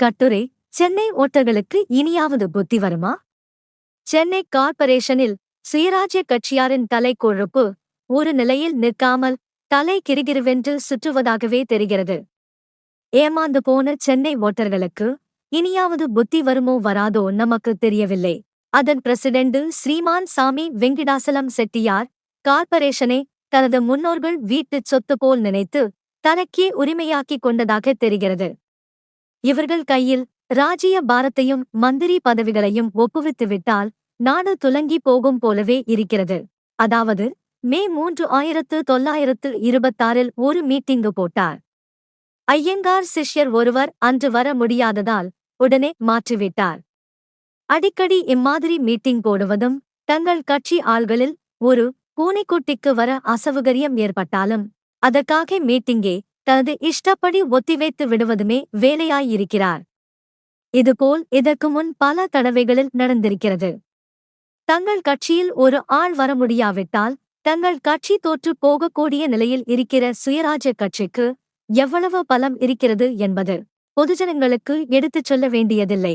கட்டுரை சென்னை ஓட்டர்களுக்கு இனியாவது புத்தி வருமா? சென்னை கார்ப்பரேஷனில் சுயராஜ்ய கட்சியாரின் தலைக்கொழுப்பு ஒரு நிலையில் நிற்காமல் தலை கிருகிருவென்று சுற்றுவதாகவே தெரிகிறது. ஏமாந்து போன சென்னை ஓட்டர்களுக்கு இனியாவது புத்தி வருமோ வராதோ நமக்கு தெரியவில்லை. அதன் பிரசிடெண்டு ஸ்ரீமான் சாமி வெங்கிடாசலம் செட்டியார் கார்ப்பரேஷனை தனது முன்னோர்கள் வீட்டுச் சொத்து போல் நினைத்து தனக்கே உரிமையாக்கிக் கொண்டதாக தெரிகிறது. இவர்கள் கையில் ராஜ்ய பாரத்தையும் மந்திரி பதவிகளையும் ஒப்புவித்துவிட்டால் நாடு துலங்கி போகும் போலவே இருக்கிறது. அதாவது மே மூன்று ஆயிரத்து தொள்ளாயிரத்து இருபத்தாறில் ஒரு மீட்டிங்கு போட்டார். ஐயங்கார் சிஷ்யர் ஒருவர் அன்று வர முடியாததால் உடனே மாற்றிவிட்டார். அடிக்கடி இம்மாதிரி மீட்டிங் போடுவதும் தங்கள் கட்சி ஆள்களில் ஒரு பூனைக்குட்டிக்கு வர அசௌகரியம் ஏற்பட்டாலும் அதற்காக மீட்டிங்கே தனது இஷ்டப்படி ஒத்திவைத்து விடுவதுமே வேலையாயிருக்கிறார். இதுபோல் இதற்கு முன் பல தடவைகளில் நடந்திருக்கிறது. தங்கள் கட்சியில் ஒரு ஆள் வர முடியாவிட்டால் தங்கள் கட்சி தோற்று போகக்கூடிய நிலையில் இருக்கிற சுயராஜ்ய கட்சிக்கு எவ்வளவு பலம் இருக்கிறது என்பது பொதுஜனங்களுக்கு எடுத்துச் சொல்ல வேண்டியதில்லை.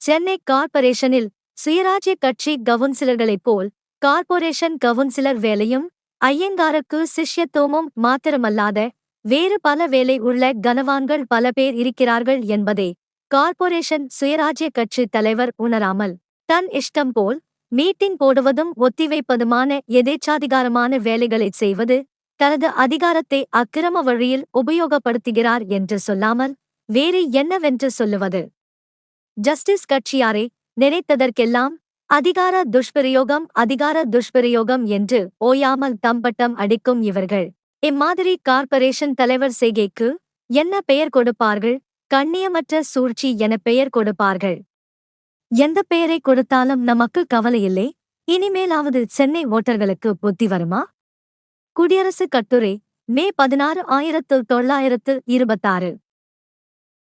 சென்னை கார்ப்பரேஷனில் சுயராஜ்ய கட்சி கவுன்சிலர்களைப் போல் கார்ப்பரேஷன் கவுன்சிலர் வேலையும் ஐயங்காருக்கு சிஷ்யத்துவமும் மாத்திரமல்லாத வேறு பல வேலை உள்ள கனவான்கள் பல பேர் இருக்கிறார்கள் என்பதை. கார்ப்பரேஷன் சுயராஜ்ய கட்சி தலைவர் உணராமல் தன் இஷ்டம் போல் மீட்டிங் போடுவதும் ஒத்திவைப்பதுமான எதேச்சாதிகாரமான வேலைகளைச் செய்வது தனது அதிகாரத்தை அக்கிரம வழியில் உபயோகப்படுத்துகிறார் என்று சொல்லாமல் வேறு என்னவென்று சொல்லுவது? ஜஸ்டிஸ் கட்சியாரை நினைத்ததற்கெல்லாம் அதிகார துஷ்பிரயோகம் அதிகார துஷ்பிரயோகம் என்று ஓயாமல் தம்பட்டம் அடிக்கும் இவர்கள். இம்மாதிரி கார்ப்பரேஷன் தலைவர் செய்கைக்கு என்ன பெயர் கொடுப்பார்கள்? கண்ணியமற்ற சூழ்ச்சி என பெயர் கொடுப்பார்கள். எந்த பெயரை கொடுத்தாலும் நமக்கு கவலையில்லை இனிமேலாவது சென்னை ஓட்டர்களுக்கு புத்தி வருமா? குடியரசுக் கட்டுரை மே பதினாறு ஆயிரத்து தொள்ளாயிரத்து இருபத்தாறு.